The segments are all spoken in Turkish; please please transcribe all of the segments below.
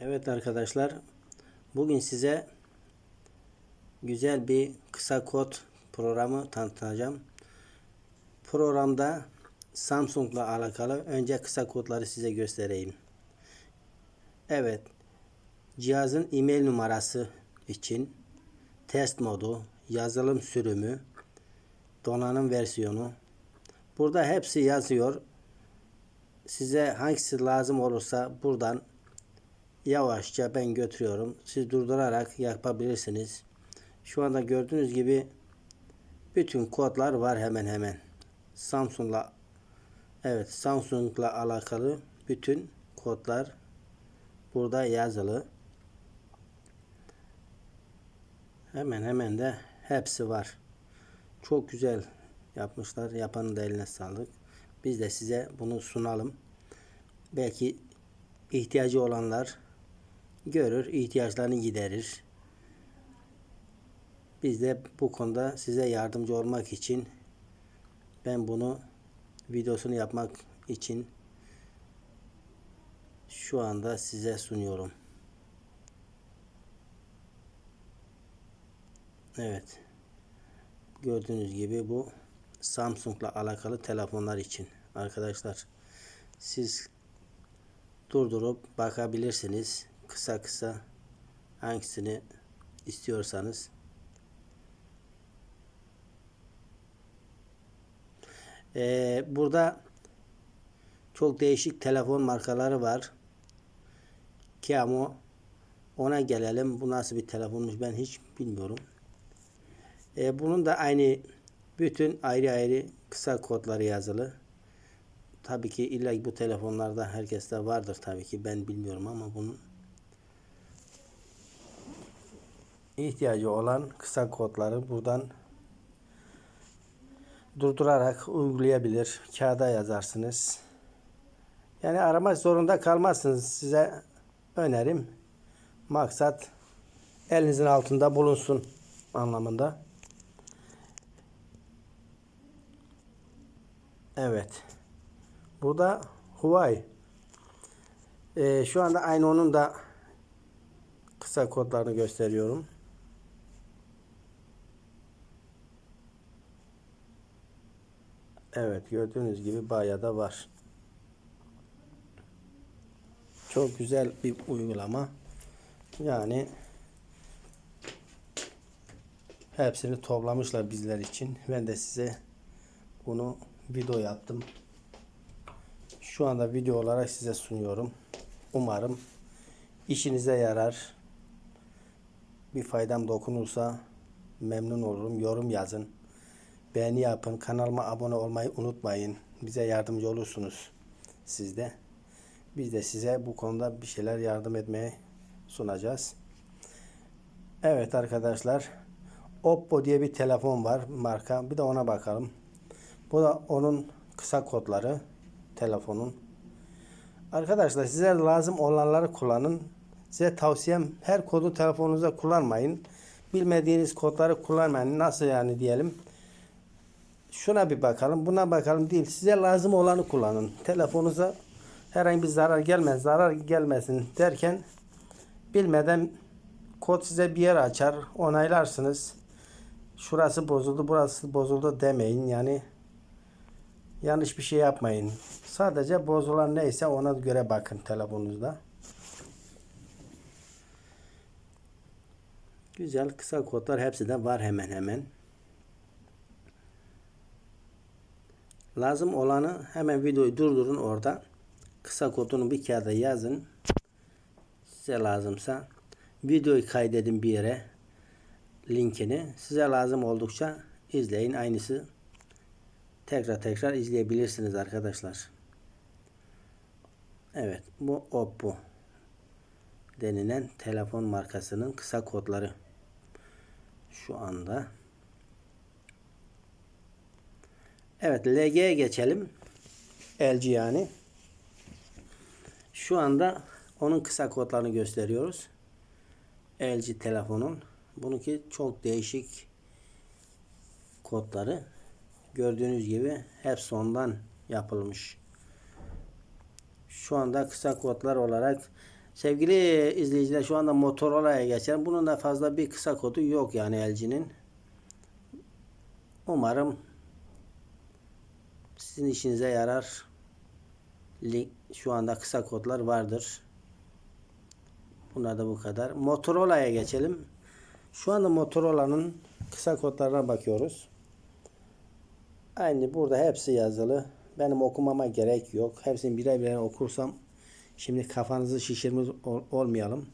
Evet arkadaşlar, bugün size güzel bir kısa kod programı tanıtacağım. Programda Samsung'la alakalı önce kısa kodları size göstereyim. Evet, cihazın e-mail numarası için test modu, yazılım sürümü, donanım versiyonu. Burada hepsi yazıyor. Size hangisi lazım olursa buradan yavaşça ben götürüyorum. Siz durdurarak yapabilirsiniz. Şu anda gördüğünüz gibi bütün kodlar var hemen hemen. Samsung'la evet Samsung'la alakalı bütün kodlar burada yazılı. Hemen hemen de hepsi var. Çok güzel yapmışlar. Yapanın da eline sağlık. Biz de size bunu sunalım. Belki ihtiyacı olanlar görür, ihtiyaçlarını giderir. Biz de bu konuda size yardımcı olmak için ben bunu videosunu yapmak için şu anda size sunuyorum. Evet. Gördüğünüz gibi bu Samsung'la alakalı telefonlar için arkadaşlar. Siz durdurup bakabilirsiniz. Kısa kısa hangisini istiyorsanız. Ee, burada çok değişik telefon markaları var. Kiamo ona gelelim. Bu nasıl bir telefonmuş ben hiç bilmiyorum. Ee, bunun da aynı bütün ayrı ayrı kısa kodları yazılı. Tabii ki illa bu telefonlarda herkeste vardır tabii ki ben bilmiyorum ama bunun ihtiyacı olan kısa kodları buradan durdurarak uygulayabilir. Kağıda yazarsınız. Yani aramak zorunda kalmazsınız. Size önerim maksat elinizin altında bulunsun anlamında. Evet. Burada Huawei. Ee, şu anda aynı onun da kısa kodlarını gösteriyorum. Evet gördüğünüz gibi bayağı da var. Çok güzel bir uygulama. Yani hepsini toplamışlar bizler için. Ben de size bunu video yaptım. Şu anda video olarak size sunuyorum. Umarım işinize yarar. Bir faydam dokunursa memnun olurum. Yorum yazın. Beğeni yapın. Kanalıma abone olmayı unutmayın. Bize yardımcı olursunuz. Siz de. Biz de size bu konuda bir şeyler yardım etmeye sunacağız. Evet arkadaşlar. Oppo diye bir telefon var marka. Bir de ona bakalım. Bu da onun kısa kodları telefonun. Arkadaşlar size lazım olanları kullanın. Size tavsiyem her kodu telefonunuza kullanmayın. Bilmediğiniz kodları kullanmayın. Nasıl yani diyelim. Şuna bir bakalım, buna bakalım değil. Size lazım olanı kullanın. Telefonunuza herhangi bir zarar gelmez, zarar gelmesin derken bilmeden kod size bir yer açar, onaylarsınız. Şurası bozuldu, burası bozuldu demeyin. Yani yanlış bir şey yapmayın. Sadece bozulan neyse ona göre bakın telefonunuzda. Güzel kısa kodlar hepsi de var hemen hemen. Lazım olanı hemen videoyu durdurun orada. Kısa kodunu bir kağıda yazın. Size lazımsa videoyu kaydedin bir yere linkini. Size lazım oldukça izleyin. Aynısı tekrar tekrar izleyebilirsiniz arkadaşlar. Evet bu Oppo denilen telefon markasının kısa kodları şu anda. Evet LG'ye geçelim. LG yani. Şu anda onun kısa kodlarını gösteriyoruz. LG telefonun. Bununki çok değişik kodları. Gördüğünüz gibi hepsi ondan yapılmış. Şu anda kısa kodlar olarak Sevgili izleyiciler şu anda Motorola'ya geçelim. Bunun da fazla bir kısa kodu yok yani LG'nin. Umarım sizin işinize yarar. Link, şu anda kısa kodlar vardır. Bunlar da bu kadar. Motorola'ya geçelim. Şu anda Motorola'nın kısa kodlarına bakıyoruz. Aynı burada hepsi yazılı. Benim okumama gerek yok. Hepsini birer birer okursam şimdi kafanızı şişirmiş ol- olmayalım.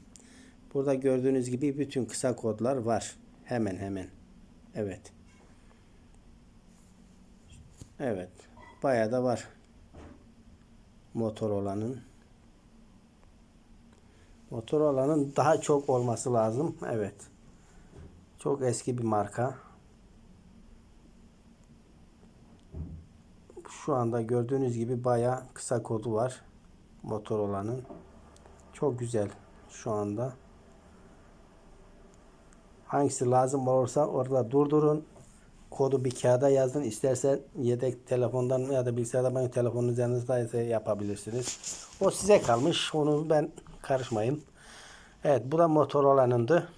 Burada gördüğünüz gibi bütün kısa kodlar var. Hemen hemen. Evet. Evet. Bayağı da var. Motorola'nın. Motorola'nın daha çok olması lazım. Evet. Çok eski bir marka. Şu anda gördüğünüz gibi bayağı kısa kodu var. Motorola'nın. Çok güzel şu anda. Hangisi lazım olursa orada durdurun. Kodu bir kağıda yazın. İstersen yedek telefondan ya da bilgisayardan banyo telefonun üzerinizde yapabilirsiniz. O size kalmış. Onu ben karışmayayım. Evet bu da Motorola'nındı.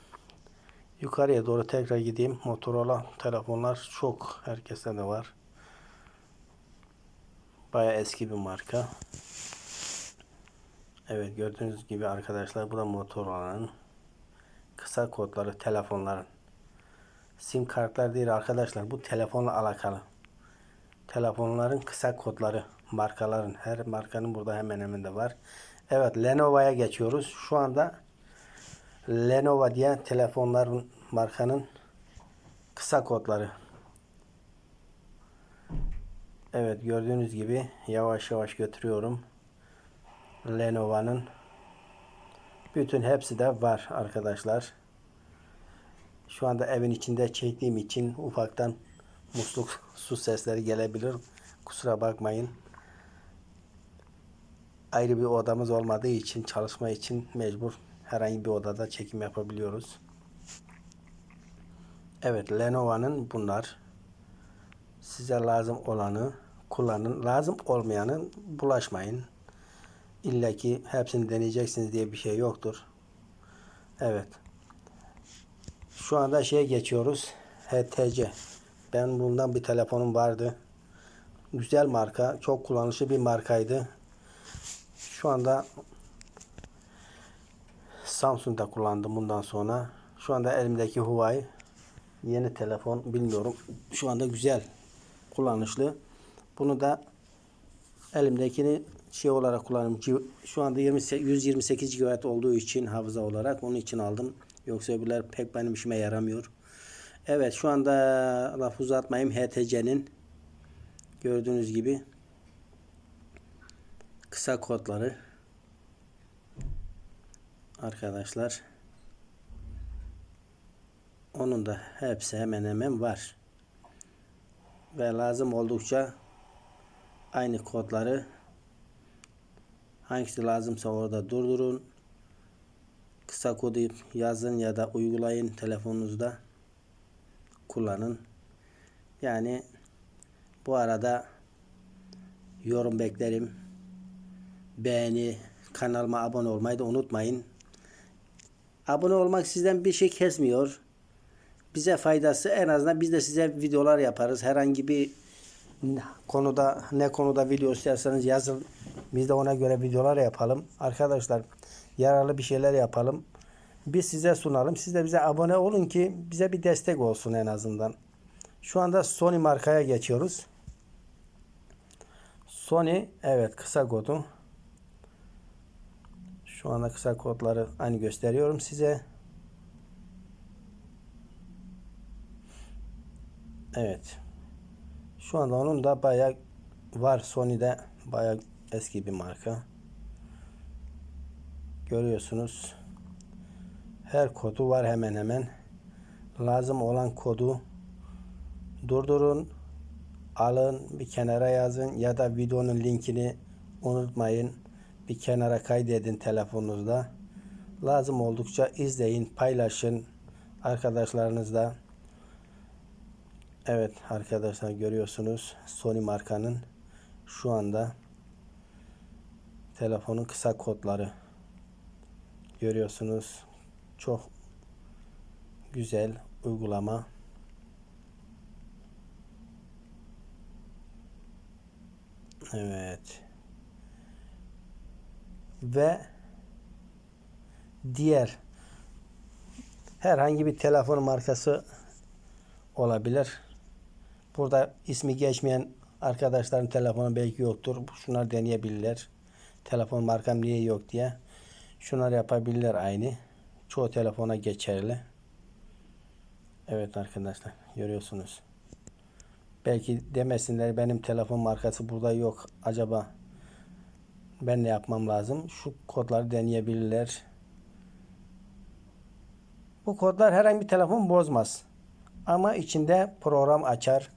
Yukarıya doğru tekrar gideyim. Motorola telefonlar çok. Herkeste de var. Baya eski bir marka. Evet gördüğünüz gibi arkadaşlar bu da Motorola'nın kısa kodları telefonların. Sim kartlar değil arkadaşlar bu telefonla alakalı. Telefonların kısa kodları markaların her markanın burada hemen hemen de var. Evet Lenovo'ya geçiyoruz. Şu anda Lenovo diye telefonların markanın kısa kodları. Evet gördüğünüz gibi yavaş yavaş götürüyorum. Lenovo'nun bütün hepsi de var arkadaşlar. Şu anda evin içinde çektiğim için ufaktan musluk su sesleri gelebilir. Kusura bakmayın. Ayrı bir odamız olmadığı için çalışma için mecbur herhangi bir odada çekim yapabiliyoruz. Evet Lenovo'nun bunlar. Size lazım olanı kullanın. Lazım olmayanı bulaşmayın. İlla ki hepsini deneyeceksiniz diye bir şey yoktur. Evet. Şu anda şeye geçiyoruz. HTC. Ben bundan bir telefonum vardı. Güzel marka. Çok kullanışlı bir markaydı. Şu anda Samsung'da kullandım bundan sonra. Şu anda elimdeki Huawei yeni telefon bilmiyorum. Şu anda güzel. Kullanışlı. Bunu da elimdekini şey olarak kullanıyorum. Şu anda 20, 128 GB olduğu için hafıza olarak onun için aldım. Yoksa öbürler pek benim işime yaramıyor. Evet şu anda laf uzatmayayım HTC'nin gördüğünüz gibi kısa kodları arkadaşlar onun da hepsi hemen hemen var. Ve lazım oldukça aynı kodları hangisi lazımsa orada durdurun. Kısa kodu yazın ya da uygulayın telefonunuzda kullanın. Yani bu arada yorum beklerim. Beğeni, kanalıma abone olmayı da unutmayın. Abone olmak sizden bir şey kesmiyor. Bize faydası en azından biz de size videolar yaparız. Herhangi bir konuda ne konuda video isterseniz yazın. Biz de ona göre videolar yapalım. Arkadaşlar yararlı bir şeyler yapalım. Biz size sunalım. Siz de bize abone olun ki bize bir destek olsun en azından. Şu anda Sony markaya geçiyoruz. Sony evet kısa kodu. Şu anda kısa kodları aynı gösteriyorum size. Evet. Şu anda onun da bayağı var. Sony'de bayağı eski bir marka. Görüyorsunuz. Her kodu var hemen hemen. Lazım olan kodu durdurun. Alın bir kenara yazın ya da videonun linkini unutmayın. Bir kenara kaydedin telefonunuzda. Lazım oldukça izleyin, paylaşın arkadaşlarınızla. Evet arkadaşlar görüyorsunuz Sony markanın şu anda telefonun kısa kodları. Görüyorsunuz. Çok güzel uygulama. Evet. Ve diğer herhangi bir telefon markası olabilir. Burada ismi geçmeyen arkadaşların telefonu belki yoktur. Şunlar deneyebilirler. Telefon markam niye yok diye. Şunlar yapabilirler aynı. Çoğu telefona geçerli. Evet arkadaşlar görüyorsunuz. Belki demesinler benim telefon markası burada yok. Acaba ben ne yapmam lazım? Şu kodları deneyebilirler. Bu kodlar herhangi bir telefon bozmaz. Ama içinde program açar.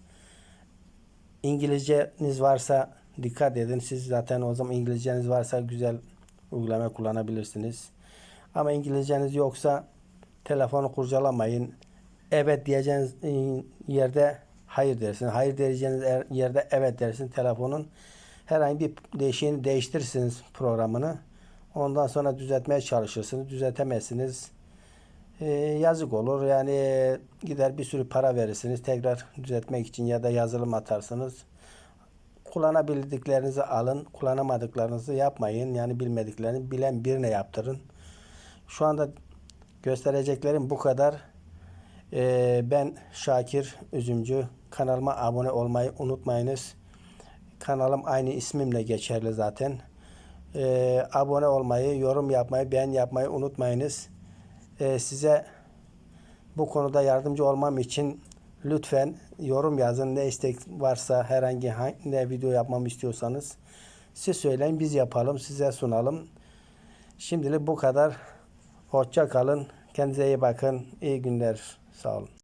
İngilizceniz varsa dikkat edin. Siz zaten o zaman İngilizceniz varsa güzel uygulama kullanabilirsiniz. Ama İngilizceniz yoksa telefonu kurcalamayın. Evet diyeceğiniz e, yerde hayır dersiniz. Hayır diyeceğiniz er- yerde evet dersiniz. Telefonun herhangi bir değişiğini değiştirirsiniz programını. Ondan sonra düzeltmeye çalışırsınız. Düzeltemezsiniz. Ee, yazık olur. Yani gider bir sürü para verirsiniz. Tekrar düzeltmek için ya da yazılım atarsınız. Kullanabildiklerinizi alın. Kullanamadıklarınızı yapmayın. Yani bilmediklerini bilen birine yaptırın. Şu anda göstereceklerim bu kadar. Ee, ben Şakir Üzümcü. Kanalıma abone olmayı unutmayınız. Kanalım aynı ismimle geçerli zaten. Ee, abone olmayı, yorum yapmayı, beğen yapmayı unutmayınız. Ee, size bu konuda yardımcı olmam için lütfen yorum yazın. Ne istek varsa herhangi hangi, ne video yapmamı istiyorsanız siz söyleyin biz yapalım size sunalım. Şimdilik bu kadar. Hoşça kalın. Kendinize iyi bakın. İyi günler. Sağ olun.